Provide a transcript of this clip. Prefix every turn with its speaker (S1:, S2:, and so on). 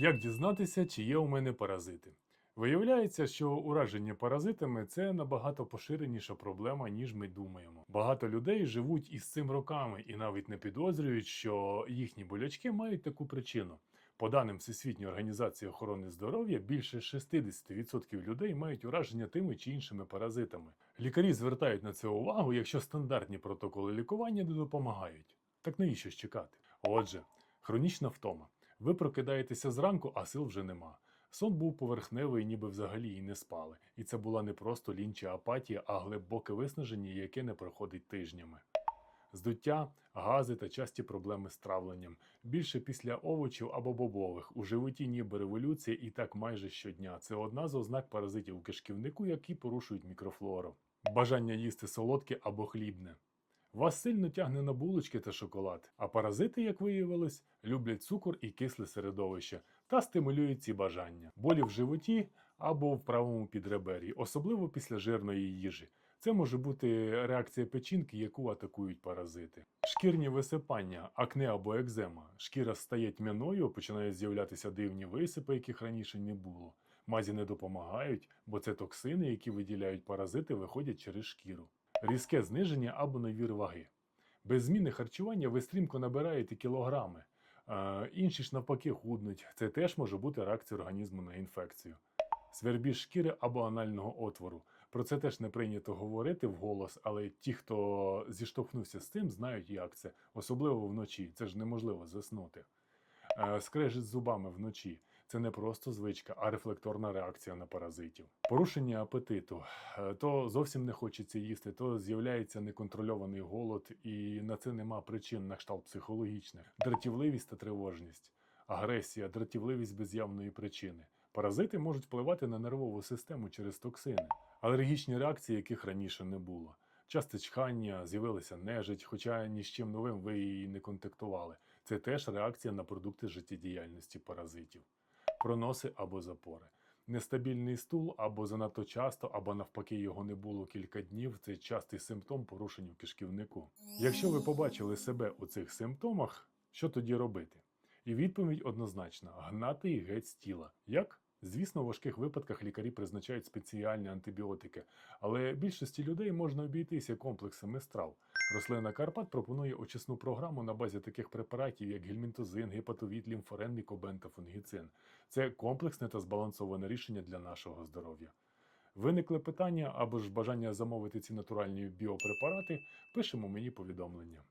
S1: Як дізнатися, чи є у мене паразити? Виявляється, що ураження паразитами це набагато поширеніша проблема, ніж ми думаємо. Багато людей живуть із цим роками і навіть не підозрюють, що їхні болячки мають таку причину. По даним Всесвітньої організації охорони здоров'я, більше 60% людей мають ураження тими чи іншими паразитами. Лікарі звертають на це увагу, якщо стандартні протоколи лікування не допомагають. Так навіщо ж чекати? Отже, хронічна втома. Ви прокидаєтеся зранку, а сил вже нема. Сон був поверхневий, ніби взагалі і не спали. І це була не просто лінь чи апатія, а глибоке виснаження, яке не проходить тижнями. Здуття, гази та часті проблеми з травленням. Більше після овочів або бобових. У животі ніби революція і так майже щодня. Це одна з ознак паразитів у кишківнику, які порушують мікрофлору. Бажання їсти солодке або хлібне. Вас сильно тягне на булочки та шоколад, а паразити, як виявилось, люблять цукор і кисле середовище та стимулюють ці бажання. Болі в животі або в правому підребер'ї, особливо після жирної їжі. Це може бути реакція печінки, яку атакують паразити. Шкірні висипання, акне або екзема. Шкіра стає тьмяною, починають з'являтися дивні висипи, яких раніше не було. Мазі не допомагають, бо це токсини, які виділяють паразити, виходять через шкіру. Різке зниження або новір ваги. Без зміни харчування ви стрімко набираєте кілограми. Інші ж навпаки худнуть. Це теж може бути реакція організму на інфекцію. Свербіж шкіри або анального отвору. Про це теж не прийнято говорити вголос, але ті, хто зіштовхнувся з цим, знають, як це, особливо вночі. Це ж неможливо заснути. Е, Скрежет зубами вночі. Це не просто звичка, а рефлекторна реакція на паразитів. Порушення апетиту. Е, То зовсім не хочеться їсти, то з'являється неконтрольований голод, і на це нема причин на кшталт психологічних. Дратівливість та тривожність, агресія, дратівливість без явної причини. Паразити можуть впливати на нервову систему через токсини, алергічні реакції, яких раніше не було. Часте чхання, з'явилася нежить, хоча ні з чим новим ви її не контактували. Це теж реакція на продукти життєдіяльності паразитів, проноси або запори. Нестабільний стул або занадто часто, або навпаки його не було кілька днів. Це частий симптом порушень в кишківнику. Якщо ви побачили себе у цих симптомах, що тоді робити? І відповідь однозначна: гнати їх геть з тіла. Як? Звісно, в важких випадках лікарі призначають спеціальні антибіотики, але більшості людей можна обійтися комплексами страв. Рослина Карпат пропонує очисну програму на базі таких препаратів, як гельмінтозин, гепатовіт, лімфорен, мікобен фунгіцин. Це комплексне та збалансоване рішення для нашого здоров'я. Виникли питання або ж бажання замовити ці натуральні біопрепарати, пишемо мені повідомлення.